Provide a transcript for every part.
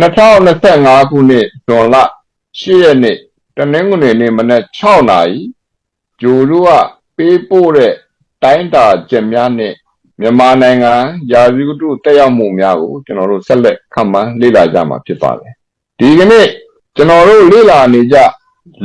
2025ခုနှစ်ဇွန်လ10ရက်နေ့တနင်္ဂနွေနေ့မနက်6နာရီဂျိုတို့ကပေးပို့တဲ့တိုင်းတာချက်များနဲ့မြန်မာနိုင်ငံရာဇဝတ်တုတက်ရောက်မှုများကိုကျွန်တော်တို့ဆက်လက်ခန့်မှန်းလေ့လာကြမှာဖြစ်ပါတယ်ဒီကနေ့ကျွန်တော်တို့လေ့လာနေကြ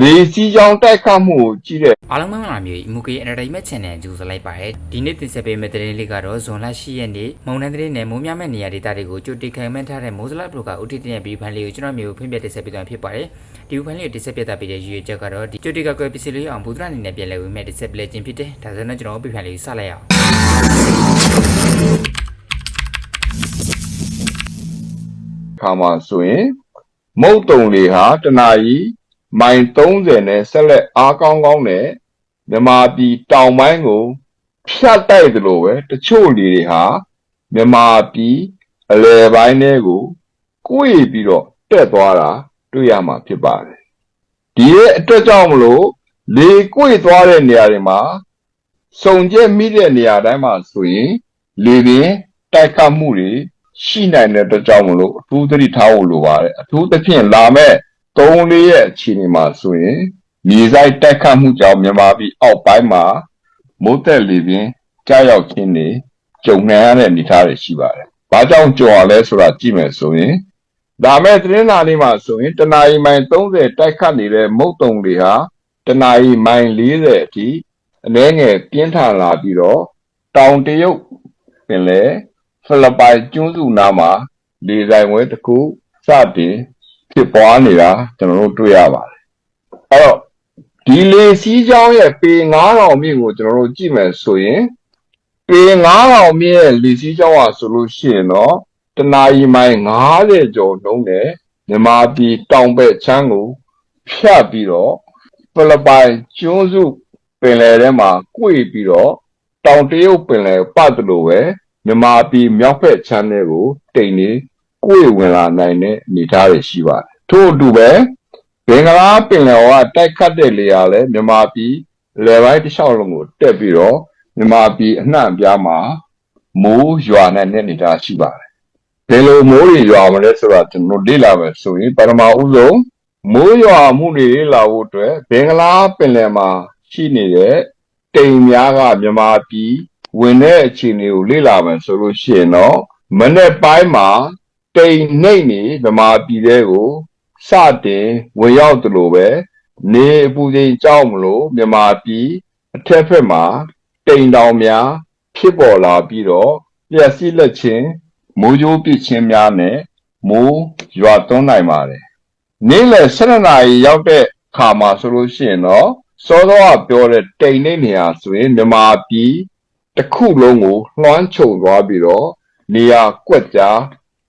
လေစီးကြောင်းတိုက်ခတ်မှုကိုကြည့်တဲ့အားလုံးမင်္ဂလာမျိုး MK Entertainment Channel ကြိုဆိုလိုက်ပါရစေဒီနေ့တင်ဆက်ပေးမယ့်သတင်းလေးကတော့ဇွန်လ10ရက်နေ့မုံနန်းသတင်းနယ်မိုးများမဲ့နေရာဒေသတွေကိုကြိုတင်ခံမှန်းထားတဲ့မိုးစလတ်ဘလိုက OTT နဲ့ပြီးဖန်လေးကိုကျွန်တော်မျိုးဖွင့်ပြတင်ဆက်ပေးသွားဖြစ်ပါတယ်ဒီဖန်လေးကိုတင်ဆက်ပြတာပေးတဲ့ရည်ရွယ်ချက်ကတော့ဒီကြိုတင်ကကွယ်ပစ္စည်းလေးအောင်ဘုဒ္ဓအနေနဲ့ပြန်လည်ဝင်မဲ့တင်ဆက်ပေးခြင်းဖြစ်တယ်ဒါဆိုတော့ကျွန်တော်ပြဖန်လေးကိုစလိုက်အောင်ခါမှာဆိုရင်မုတ်တုံလေဟာတနာရီ မိုင်30နဲ့ဆက်လက်အားကောင်းကောင်းနဲ့မြမာပြည်တောင်ပိုင်းကိုဖြတ်တိုက်သလိုပဲတချို့လေတွေဟာမြမာပြည်အလယ်ပိုင်းထဲကိုကိုယ်ပြီးတော့တက်သွားတာတွေ့ရမှာဖြစ်ပါတယ်ဒီရဲ့အတွက်ကြောင့်မလို့လေကိုယ်သွားတဲ့နေရာတွေမှာစုံကျက်မိတဲ့နေရာတိုင်းမှာဆိုရင်လေပင်တိုက်ခတ်မှုတွေရှိနိုင်တဲ့အတွက်ကြောင့်မလို့အထူးသတိထားဖို့လိုပါတယ်အထူးသဖြင့်လာမဲ့ 3လေးရဲ့အခြေအနေမှာဆိုရင်မြေဆိုင်တက်ခတ်မှုကြောင့်မြန်မာပြည်အောက်ပိုင်းမှာမိုးသက်လေပြင်းကြားရောက်ခြင်းတွေကြုံနိုင်ရတဲ့အနေအထားတွေရှိပါတယ်။ဘာကြောင့်ကြုံရလဲဆိုတာကြည့်မယ်ဆိုရင်လာမဲ့သတင်းလာလေးမှာဆိုရင်တနအီမိုင်30တိုက်ခတ်နေတဲ့မုတ်တုံတွေဟာတနအီမိုင်40အထိအနည်းငယ်ပြင်းထန်လာပြီးတော့တောင်တရုတ်ပင်လည်းဖိလစ်ပိုင်ကျွန်းစုနားမှာလေဆိုင်ဝဲတစ်ခုစတင် ဖြစ်ပွားနေတာကျွန်တော်တို့တွေ့ရပါတယ်။အဲ့တော့ဒီလေစီးကြောင်းရဲ့ပေ9000မြင့်ကိုကျွန်တော်တို့ကြည့်မယ်ဆိုရင်ပေ9000မြင့်ရဲ့လေစီးကြောင်းဟာဆိုလို့ရှိရင်တော့တနာရီမိုင်90ကျော်နှုန်းနဲ့မြန်မာပြည်တောင်ဘက်ချမ်းကိုဖြတ်ပြီးတော့ဖိလစ်ပိုင်ကျွန်းစုပင်လယ်ထဲမှာ꿰ပြီးတော့တောင်တရုတ်ပင်လယ်ပတ်တယ်လို့ပဲမြန်မာပြည်မြောက်ဘက်ခြမ်းတွေကိုတိမ်နေ ကိုယ်ဝင်လာနိုင်တဲ့အနေအထားတွေရှိပါတယ်ထို့အတူပဲဘင်္ဂလားပင်လယ်အော်ကတိုက်ခတ်တဲ့လေယာလည်းမြန်မာပြည်လေပိုင်းတစ်လျှောက်လုံးကိုတက်ပြီးတော့မြန်မာပြည်အနှံ့အပြားမှာမိုးရွာနိုင်တဲ့အနေအထားရှိပါတယ်ဘယ်လိုမိုးတွေရွာမလဲဆိုတာကျွန်တော်လေ့လာမယ်ဆိုရင်ပထမဦးဆုံးမိုးရွာမှုတွေလေ့လာဖို့အတွက်ဘင်္ဂလားပင်လယ်မှာရှိနေတဲ့တိမ်များကမြန်မာပြည်ဝင်တဲ့အခြေအနေကိုလေ့လာမယ်ဆိုလို့ရှိရင်တော့မနေ့ပိုင်းမှာ တိမ်နှိမ့်နေဗမာပြည်တဲ့ကိုစတင်ဝင်ရောက်တယ်လို့ပဲနေအပူချိန်ကြောက်မလို့မြန်မာပြည်အထက်ဘက်မှာတိမ်တောင်များ ဖြစ်ပေါ်လာပြီးတော့လျှက်စီးလက်ချင်းမိုးကြိုးပစ်ချင်းများနဲ့မိုးရွာသွန်းနိုင်ပါတယ်နေ့လယ်7နာရီရောက်တဲ့ခါမှာဆိုလို့ရှိရင်တော့စောစောကပြောတဲ့တိမ်နှိမ့်နေရာဆိုရင်မြန်မာပြည်တစ်ခုလုံးကိုလွှမ်းခြုံသွားပြီးတော့နေရာကွက်ကြား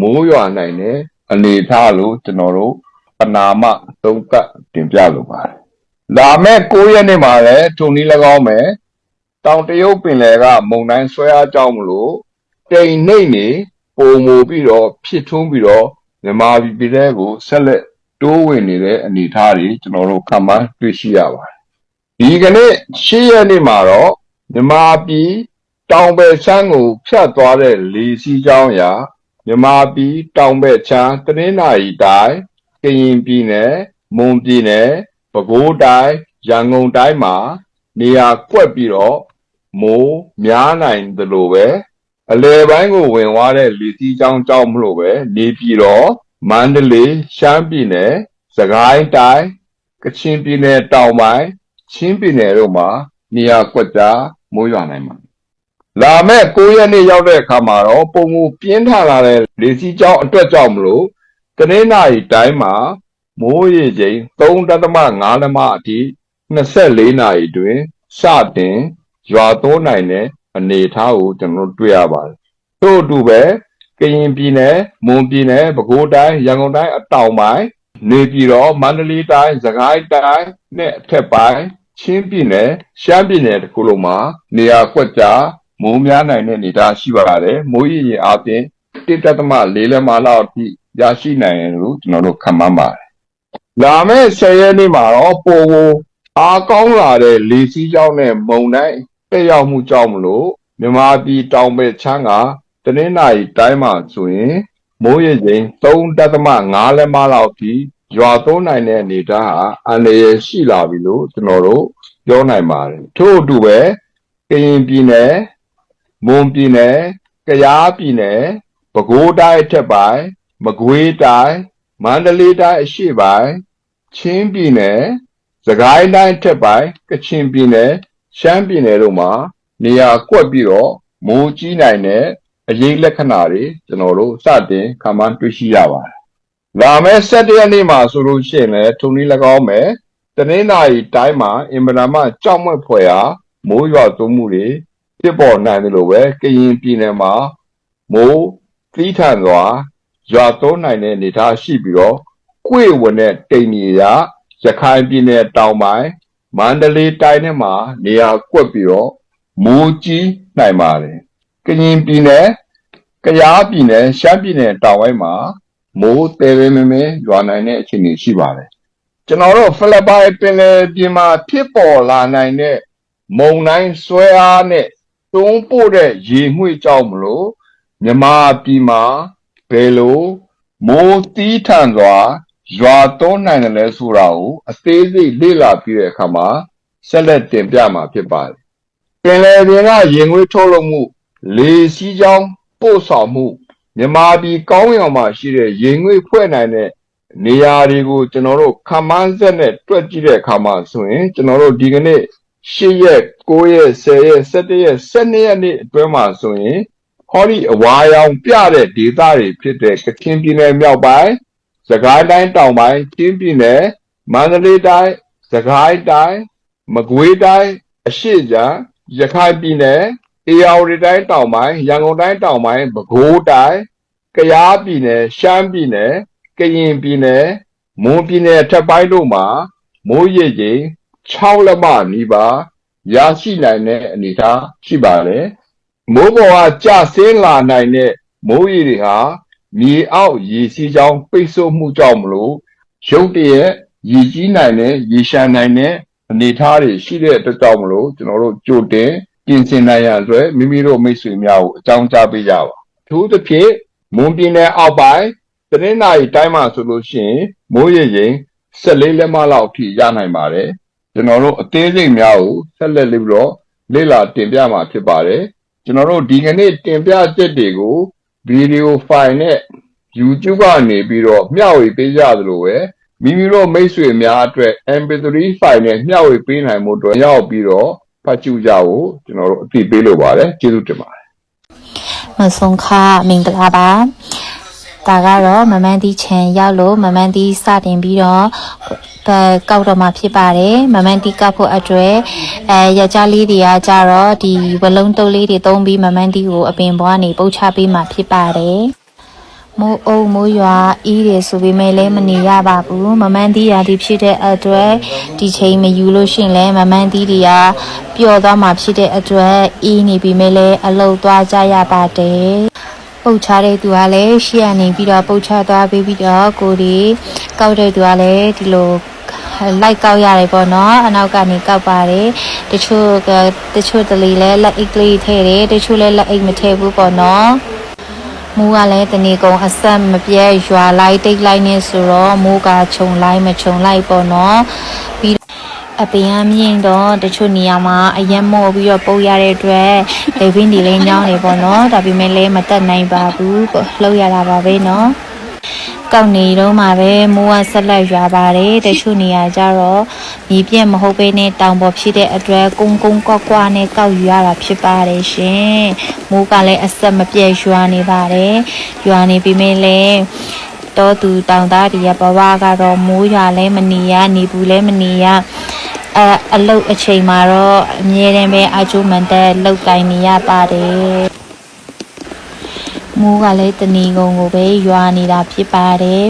မိုးရွာနိုင်တဲ့အနေအထားလို့ကျွန်တော်တို့ပနာမသုံးကပ်တင်ပြလိုပါတယ်။လာမဲ့9ရက်နေ့မှာလည်းထုံနည်း၎င်းမယ်တောင်တရုတ်ပင်လယ်ကမုန်တိုင်းဆွဲအားကြောင့်မလို့တိမ်နှိမ့်နေပုံမူပြီးတော့ဖြစ်ထွန်းပြီးတော့မြန်မာပြည်ပြည်တဲ့ကိုဆက်လက်တိုးဝင်နေတဲ့အနေအထားတွေကျွန်တော်တို့ခန့်မှန်းတွေ့ရှိရပါတယ်။ဒီကနေ့10ရက်နေ့မှာတော့မြန်မာပြည်တောင်ဘက်ချမ်းကိုဖြတ်သွားတဲ့လေစီးကြောင်းရာ မြမာပြည်တောင်ဘက်ချမ်းတနင်္သာရီတိုင်းကရင်ပြည်နယ်မွန်ပြည်နယ်ပဲခူးတိုင်းရန်ကုန်တိုင်းမှာ နေရာကွက်ပြီးတော့မိုးများနိုင်သလိုပဲအလဲပိုင်းကိုဝင်သွားတဲ့လေစီးကြောင်းကြောင့်မလို့ပဲနေပြည်တော်မန္တလေးရှမ်းပြည်နယ်စကိုင်းတိုင်းကချင်ပြည်နယ်တောင်ပိုင်းချင်းပြည်နယ်တို့မှာနေရာကွက်ကြားမိုးရွာနိုင်မှာ လာမဲ့9ရက်နေ့ရောက်တဲ့အခါမှာတော့ပုံမူပြင်းထန်လာတဲ့လေစီးကြောင်းအတွက်ကြောင့်မလို့တနင်္လာရီတိုင်းမှာမိုးရေချိန်3.5လက်မအထိ24နာရီတွင်စတင်ရွာသွန်းနိုင်တဲ့အနေအထားကိုကျွန်တော်တို့တွေ့ရပါတယ်။ထို့အတူပဲကရင်ပြည်နယ်မွန်ပြည်နယ်ပဲခူးတိုင်းရန်ကုန်တိုင်းအတောင်ပိုင်းနေပြည်တော်မန္တလေးတိုင်းစကိုင်းတိုင်းနဲ့အထက်ပိုင်းချင်းပြည်နယ်ရှမ်းပြည်နယ်တခုလုံးမှာနေရာကွက်ကြား မိုးများနိုင်တဲ့အနေအထားရှိပါတယ်မိုးရည်ရင်အားဖြင့်1.4လက်မလောက်အထိရရှိနိုင်တယ်လို့ကျွန်တော်တို့ခန့်မှန်းပါတယ်လာမယ့်10ရက်နေ့မှာတော့ပိုကိုအားကောင်းလာတဲ့လေစီးကြောင်းနဲ့မုန်တိုင်းတက်ရောက်မှုကြောင့်မလို့မြမပြည်တောင်ဘက်ချမ်းကတနင်္လာရီတိုင်းမှာဆိုရင်မိုးရေချိန်3.5လက်မလောက်အထိရွာသွန်းနိုင်တဲ့အနေအထားဟာအန္တရာယ်ရှိလာပြီလို့ကျွန်တော်တို့ပြောနိုင်ပါတယ်ထို့အတူပဲကရင်ပြည်နယ် မွန်ပြည်နယ်ကယားပြည်နယ်ပဲခူးတိုင်းအထက်ပိုင်းမကွေးတိုင်းမန္တလေးတိုင်းအရှေ့ပိုင်းချင်းပြည်နယ်စကိုင်းတိုင်းအထက်ပိုင်းကချင်ပြည်နယ်ရှမ်းပြည်နယ်တို့မှာနေရာကွက်ပြီးတော့မိုးကြီးနိုင်တဲ့အရေးလက္ခဏာတွေကျွန်တော်တို့စတင်ခန့်မှန်းတွေ့ရှိရပါတယ်။လာမယ့်17ရက်နေ့မှာဆိုလို့ရှိရင်လည်းထုံနည်း၎င်းပဲတနင်္လာရီတိုင်းမှာအင်မတန်မှကြောက်မက်ဖွယ်ရာမိုးရွာသွန်းမှုတွေ ဖြစ်ပေါ်နိုင်တယ်လို့ပဲကရင်ပြည်နယ်မှာမိုးသီးထန်စွာရွာသွန်းနိုင်တဲ့အနေအထားရှိပြီးတော့ကွေဝင်တဲ့တိမ်ကြီးရာရခိုင်ပြည်နယ်တောင်ပိုင်းမန္တလေးတိုင်းထဲမှာနေရာကွက်ပြီးတော့မိုးကြီးနိုင်ပါတယ်။ကရင်ပြည်နယ်ကယားပြည်နယ်ရှမ်းပြည်နယ်တောင်ပိုင်းမှာမိုးတဲတဲမဲမဲရွာနိုင်တဲ့အခြေအနေရှိပါတယ်။ကျွန်တော်တို့ဖိလစ်ပိုင်ပင်လယ်ပြင်မှာဖြစ်ပေါ်လာနိုင်တဲ့မုန်တိုင်းဆွဲအားနဲ့ တွန်းပို့တဲ့ရေငွေ့ကြောင့်မလို့မြန်မာပြည်မှာဘယ်လိုမိုးတီးထန်စွာရွာသွန်းနိုင်တယ်လဲဆိုတာကိုအသေးစိတ်လေ့လာပြီးတဲ့အခါမှာဆက်လက်တင်ပြမှာဖြစ်ပါတယ်။ပင်လယ်ပြင်ကရေငွေ့ထုတ်လုပ်မှု လေစီးကြောင်းပို့ဆောင်မှုမြန်မာပြည်ကောင်းရောင်မှာရှိတဲ့ရေငွေ့ဖွဲ့နိုင်တဲ့နေရာတွေကိုကျွန်တော်တို့ခမန်းဆက်နဲ့တွက်ကြည့်တဲ့အခါမှာဆိုရင်ကျွန်တော်တို့ဒီကနေ့ 8ရက်9ရက်10ရက်17ရက်12ရက်နေ့အတွင်းမှာဆိုရင်ဟောဒီအဝါရောင်ပြတဲ့ဒေသတွေဖြစ်တဲ့ကချင်ပြည်နယ်မြောက်ပိုင်းစကိုင်းတိုင်းတောင်ပိုင်းချင်းပြည်နယ်မန္တလေးတိုင်းစကိုင်းတိုင်းမကွေးတိုင်းအရှိချံရခိုင်ပြည်နယ်အေရဝတီတိုင်းတောင်ပိုင်းရန်ကုန်တိုင်းတောင်ပိုင်းပဲခူးတိုင်းကယားပြည်နယ်ရှမ်းပြည်နယ်ကရင်ပြည်နယ်မွန်ပြည်နယ်ထပ်ပိုင်းတို့မှာမိုးရေချိန် 6လက်မနီးပါးရရှိနိုင်တဲ့အနေအထားရှိပါတယ်မိုးပေါ်ကကျဆင်းလာနိုင်တဲ့မိုးရေတွေဟာမြေအောက်ရေစီးကြောင်းပိတ်ဆို့မှုကြောင့်မလို့ရုတ်တရက်ရေကြီးနိုင်တဲ့ရေရှမ်းနိုင်တဲ့အနေအထားတွေရှိတဲ့အတွက်ကြောင့်မလို့ကျွန်တော်တို့ကြိုတင်ပြင်ဆင်နိုင်ရန်အတွက်မိမိတို့မိတ်ဆွေများကိုအကြောင်းကြားပေးကြပါအထူးသဖြင့်မွန်ပြည်နယ်အောက်ပိုင်းတနင်္လာရီတိုင်းမှာဆိုလို့ရှိရင်မိုးရေချိန်14လက်မလောက်အထိရနိုင်ပါတယ် ကျွန်တော်တို့အသေးစိတ်များကိုဆက်လက်လေးပြီးတော့လေ့လာတင်ပြမှာဖြစ်ပါတယ်ကျွန်တော်တို့ဒီကနေ့တင်ပြချက်တွေကိုဗီဒီယိုဖိုင်နဲ့ YouTube ကနေပြီးတော့မျှဝေပေးကြသလိုပဲမိမိတို့မိတ်ဆွေများအတွက် MP3 ဖိုင်နဲ့မျှဝေပေးနိုင်မှုအတွက်ရောက်ပြီးတော့ဖတ်ကြည့်ကြဖို့ကျွန်တော်တို့အသိပေးလိုပါတယ်ကျေးဇူးတင်ပါတယ်မဆုံးခမင်္ဂလာပါဒါကတော့မမန်းတီချန်ရောက်လို့မမန်းတီစတင်ပြီးတော့အဲ ကောက်တော့မှဖြစ်ပါတယ်မမန်းတီကောက်ဖို့အတွက်အဲယောက်ျားလေးတွေကကြတော့ဒီဝလုံးတုပ်လေးတွေသုံးပြီးမမန်းတီကိုအပင်ပွားနေပုတ်ချပေးမှဖြစ်ပါတယ်မိုးအုံမိုးရွာအီးတယ်ဆိုပေမဲ့လည်းမနေရပါဘူးမမန်းတီးရာဒီဖြစ်တဲ့အတွက်ဒီချိန်မယူလို့ရှိရင်လည်းမမန်းတီးတွေကပျော်သွားမှဖြစ်တဲ့အတွက်အီးနေပြီမဲ့လည်းအလုတ်သွားကြရပါတယ်ပုတ်ချတဲ့သူကလည်းရှေ့ကနေပြီးတော့ပုတ်ချသွားပြီးပြီးတော့ကိုဒီကောက်တဲ့သူကလည်းဒီလို လိုက်ကောက်ရတယ်ပေါ့နော်အနောက်ကနေကောက်ပါတယ်တချို့ကတချို့တလီလဲလက်အိတ်ကလေးထည့်တယ်တချို့လဲလက်အိတ်မထည့်ဘူးပေါ့နော်မူးကလည်းတနေကုန်အဆက်မပြဲရွာလိုက်တိတ်လိုက်နေဆိုတော့မိုးကခြုံလိုက်မခြုံလိုက်ပေါ့နော်ပြီးအပင်အမြင့်တော့တချို့နေရာမှာအရက်မော့ပြီးတော့ပုတ်ရတဲ့အတွက်လေပင်ဒီလေးညောင်းနေပေါ့နော်ဒါပေမဲ့လည်းမတက်နိုင်ပါဘူးပေါ့လှုပ်ရတာပါပဲနော် ကောက်နေတော့မှပဲမိုးကဆက်လက်ရွာပါတယ်တချို့နေရာကျတော့မြေပြက်မဟုတ်ဘဲနဲ့တောင်ပေါ်ဖြစ်တဲ့အတွက်ကုန်းကုန်းကွာကွာနဲ့ကောက်ယူရတာဖြစ်ပါတယ်ရှင်မိုးကလည်းအဆက်မပြတ်ရွာနေပါတယ်ရွာနေပြီမဲ့လည်းတောသူတောင်သားတွေရဲ့ဘဝကတော့မိုးရွာလဲမနေရနေဘူးလဲမနေရအဲအလုတ်အချိန်မှာတော့အမြဲတမ်းပဲအချိုးမှန်တဲ့လောက်ကင်နေရပါတယ် မိုးကလည်းတဏီကုံကိုပဲရွာနေတာဖြစ်ပါတယ်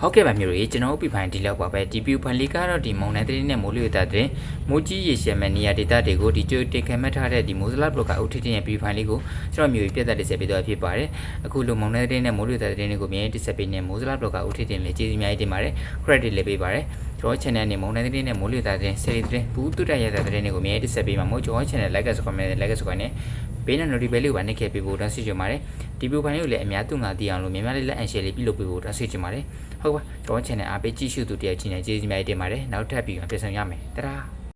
ဟုတ်ကဲ့ပါမျိုးတွေကျွန်တော်တို့ပြဖိုင်ဒီလောက်ပါပဲဒီပြူဖိုင်လေးကတော့ဒီမုံနိုင်တဲ့နဲ့မိုးလေဝသတဲ့မိုးကြီးရေရှမ်းမဲ့နေရာဒေသတွေကိုဒီကြိုတင်ခံမှတ်ထားတဲ့ဒီမိုးစလာဘလော့ကအုတ်ထစ်ရဲ့ပြူဖိုင်လေးကိုကျွန်တော်မျိုးပြတ်သက်တင်ဆက်ပေးသွားဖြစ်ပါတယ်အခုလိုမုံနိုင်တဲ့နဲ့မိုးလေဝသတဲ့တွေကိုမြင်တင်ဆက်ပေးနေမိုးစလာဘလော့ကအုတ်ထစ်တင်လေးကျေးဇူးအများကြီးတင်ပါတယ် credit လေးပေးပါတယ်ကျွန်တော် channel နဲ့မုံနိုင်တဲ့နဲ့မိုးလေဝသတဲ့ series တဲ့ဘူးတုတရရတဲ့တဲ့တွေကိုမြင်တင်ဆက်ပေးမှာမို့ကျွန်တော် channel like ဆို comment like ဆို comment နဲ့ ဘေးနဲ့ notification လေးကိုပါနှိပ်ခဲ့ပေးဖို့တောင်းဆိုချင်ပါတယ်ဒီဗီဒီယိုဖိုင်လေးကိုလည်းအများသူငါသိအောင်လို့များများလေးလက်အန် share လေးပြုလုပ်ပေးဖို့တောင်းဆိုချင်ပါတယ်ဟုတ်ပါကျွန်တော် channel အားပေးကြည့်ရှုသူတယောက်ချင်းနဲ့ကျေးဇူးများတင်ပါတယ်နောက်ထပ်ပြီးပြန်ဆောင်ရမယ်တရာ